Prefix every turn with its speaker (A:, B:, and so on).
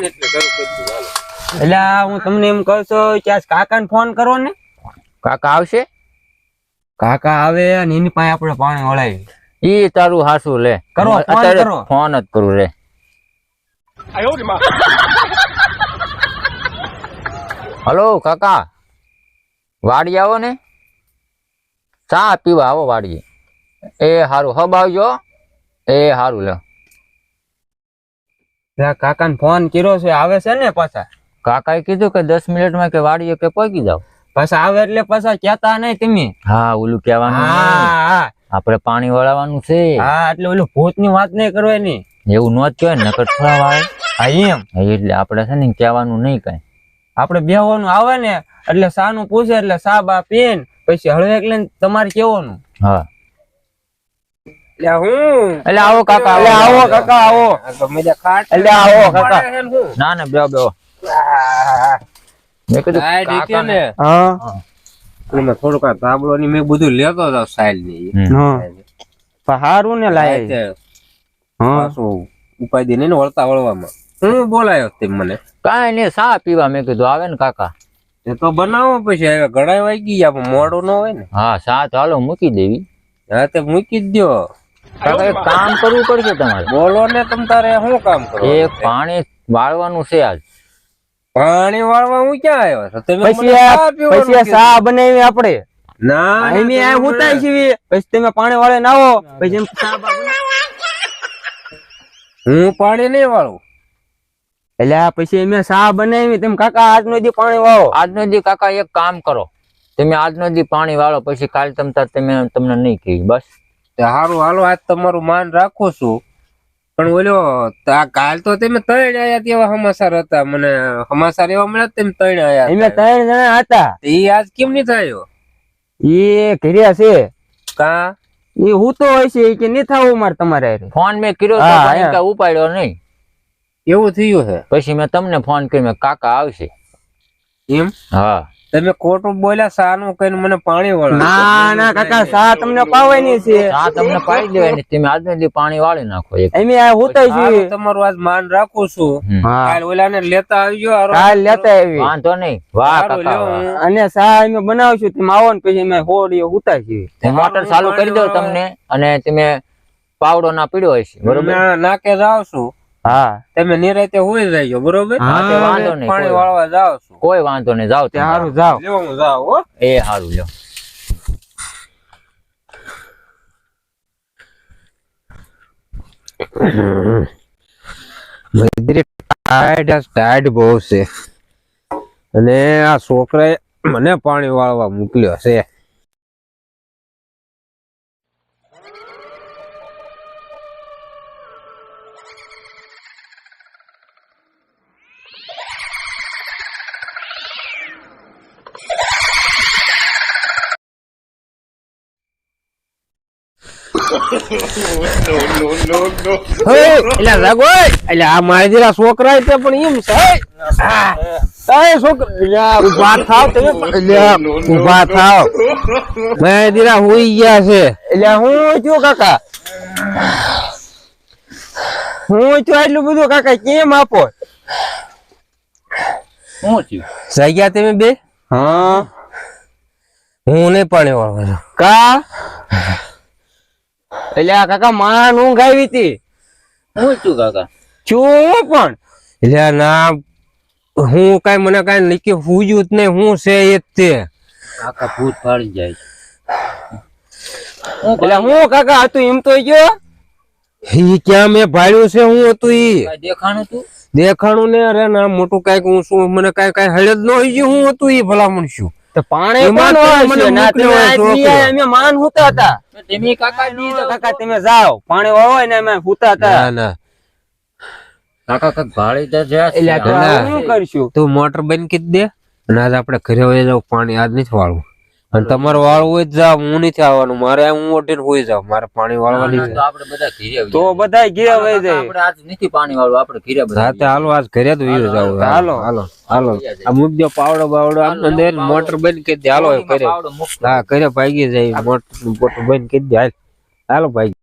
A: ને એટલે શરૂ કરી હાલો.
B: એટલે હું તમને એમ કહું છું કે આજ કાકાને ફોન કરો ને.
C: કાકા આવશે?
B: કાકા આવે અને એની પાસે આપણે પાણી વળાવી
C: ઈ તારું હાસુ લે.
B: કરો, ફોન કરો.
C: ફોન જ કરું રે હલો કાકા. વાડી આવો ને. ચા પીવા આવો વાડીએ. એ હારું હબ આવજો. એ હારું લે
B: કાકાને ફોન કર્યો છે આવે છે ને પાછા?
C: કાકાએ કીધું કે દસ મિનિટમાં કે વાડીએ કે પહોંચી જાવ
B: પાછા આવે એટલે પાછા કેતા નહીં તમે.
C: હા ઓલું કહેવાનું આપડે
B: હા હા.
C: આપણે પાણી વળાવવાનું છે.
B: હા એટલે ઓલું ભૂતની વાત નહીં કરવાની.
C: એવું ન જ કહેવાય ને નકર થોડા વાળે
B: હા એમ.
C: એટલે આપણે છે ને કહેવાનું નહીં કઈ.
B: આપણે બેહવાનું આવે ને એટલે સાનું પૂછે એટલે સા બા પીન પછી હળવેક લઈને તમારે કેવાનું
C: હા.
A: એટલે
C: આવો કાકા
B: એટલે આવો કાકા આવો.
A: આ ગમે ત્યાં ખાટ
B: એટલે આવો કાકા.
A: પડે છે ને હું.
C: ના ના બેહો બેહો. મેં કીધું
A: સાઈડ હતી
C: કાકાને-
A: ને.
B: હા.
A: એટલે મેં થોડુંક આ ની મેં બધું લેતો હતો સાઈડની
C: હમ.
B: હા. પણ હારું ને લાય. હા.
A: પાછું ઉપાધિ ને વળતા વળવામાં. હું બોલાયો તે મને.
C: કાઈ નહીં સા પીવા મેં કીધું આવે ને કાકા.
A: એ તો બનાવો પછી હવે ઘણા વાગી ગયા મોડું ન હોય ને.
C: હા સા ચાલો મૂકી દેવી.
A: હા તે મૂકી જ દો
C: કાકા એક કામ કરવું પડશે તમારે.
A: બોલો ને તમ તારે શું કામ કરો
C: એ પાણી વાળવાનું છે આજ.
A: પાણી વાળવા હું ક્યાં આવ્યો છું તમે
B: પછી
A: મને
B: આ- પછી સા બનાવી આપણે.
A: ના ના,
B: એની આ
A: તમે
B: છે પછી તમે પાણી વાળે ના આવો પછી એમ સા
A: હું પાણી નહીં વાળું.
B: એટલે આ પછી મેં સા બનાવી તેમ કાકા આજનો દી પાણી વાળો.
C: આજનો દી કાકા એક કામ કરો. તમે આજનો દી પાણી વાળો પછી કાલ તમ તાર તમે તમને નહીં કહી બસ.
A: હારું હાલો આજ તમારું માન રાખું છું. પણ ઓલો કાલ તો તમે ત્રણ આયા તેવા સમાચાર હતા. મને સમાચાર એવા મળ્યા કે તમે ત્રણ આયા
B: અમે ત્રણ જણા હતા.
A: એ આજ કેમ નહીં થયો?
B: એ ઘર્યા છે.
A: કા?
B: એ હું તો હોય છે કે નહીં થવું મારે તમારે
C: ફોન મેં કર્યો તો ઉપાડ્યો નહીં.
A: એવું થયું છે
C: પછી મેં તમને ફોન કર્યો મેં કાકા આવશે.
A: એમ?
C: હા.
A: તમે ખોટું બોલ્યા સાનું કહીને મને પાણી વાળો.
B: ના ના કાકા સા તમને પાવાની છે.
C: સા તમને પાડી દેવાની તમે આજનો દી પાણી વાળી નાખો એક.
B: અમે આ હુતાય છે.
A: તમારું આજ માન રાખું છું. કાલ ઓલાને લેતા આવજો.
B: કાલ લેતા આવી.
C: વાંધો નહીં. વાહ કાકા
B: અને સા અમે બનાવશું તમે આવો ને પછી અમે હોડીઓ હુતાય છે
C: તે મોટર ચાલુ કરી દો તમને અને તમે પાવડો ના પીડ્યો હશે બરોબર?
A: ના- નાકે જાવ છું.
B: હા.
A: તમે નિરાતે હોય જજો બરોબર?
C: હા, વાંધો નહીં,
A: પાણી વાળવા જાવ છું.
C: કોઈ વાંધો નહીં જાવ
B: તે
C: તમે.
B: સારું જાઓ.
A: લ્યો હું જાવ હો.
C: એ સારું લ્યો.
A: ટાઈડ બહુ છે. અને આ છોકરાએ મને પાણી વાળવા મોકલ્યો છે. હે, એલા જાગો આ મારી જેલા છોકરા તે પણ એમ છે હે. છોકરા એલા થાવ તમે એલા થાવ. મારી જેલા હુઈ ગયા છે.
B: એટલે હું કાકા? હું બધું કાકા કેમ આપો?
C: શું થયું
A: જાગ્યા તમે બે?
B: હા.
A: હું નહીં પાણી વાળવા
B: કા? એટલે આ કાકા માં ઊંઘ આવી હતી.
C: શું થયું કાકા.
B: છું પણ.
A: એટલે ના હું કઈ મને કઈ નીચે હુજ્યું જ નહીં હું છે એ જ તે.
C: કાકા ભૂત પાડી જાય
B: એટલે હું કાકા હતું એમ તો ગયો.
A: ઈ ક્યાં મેં ભાડ્યું છે હું હતું ઈ.
C: દેખાણું તું?
A: દેખાણું ને અરે ના મોટું કંઈક હું શું મને કઈ કઈ હળદ ન હોય ગયું હું હતું ઈ ભલામણ શું
B: તો પાણી
A: એમાં
B: કોણ હોય ના, તમે આજ. અમે માન હુતા હતા.
C: તમે કાકા
B: તો કાકા તમે જાઓ. પાણી હોય ને અમે હુતા હતા.
A: ના ના.
C: કાકા કાક ભાળી તો છે.
B: એટલે શું કરશું?
A: તું મોટર બંધ કરી દે. અને આજ આપણે ઘરે વહી જાવ પાણી આજ નથી વાળવું. અને તમારો વાળ હોય જાવ હું નથી આવવાનું. મારે હું ઓઢીને હોય જાવ. મારે પાણી વાળવાની છે.
C: આપણે બધા ઘીરે
B: તો બધા ઘીરે વહી જાય.
C: આપણે આજ નથી પાણી વાળું આપણે ઘીરે બધા
A: સાથે હાલો આજ ઘરે તો વીર જાવ.
B: હાલો.
A: હાલો હાલો આ મૂકજો પાવડો બાવડો. આમ અંદર મોટર બંધ કરી દે. હાલો
C: કરે
A: ઘરે.
C: પાવડો મૂક.
A: હા કરે ભાગી જાય. મોટર મોટર બંધ કરી દે. હાલ. હાલો ભાઈ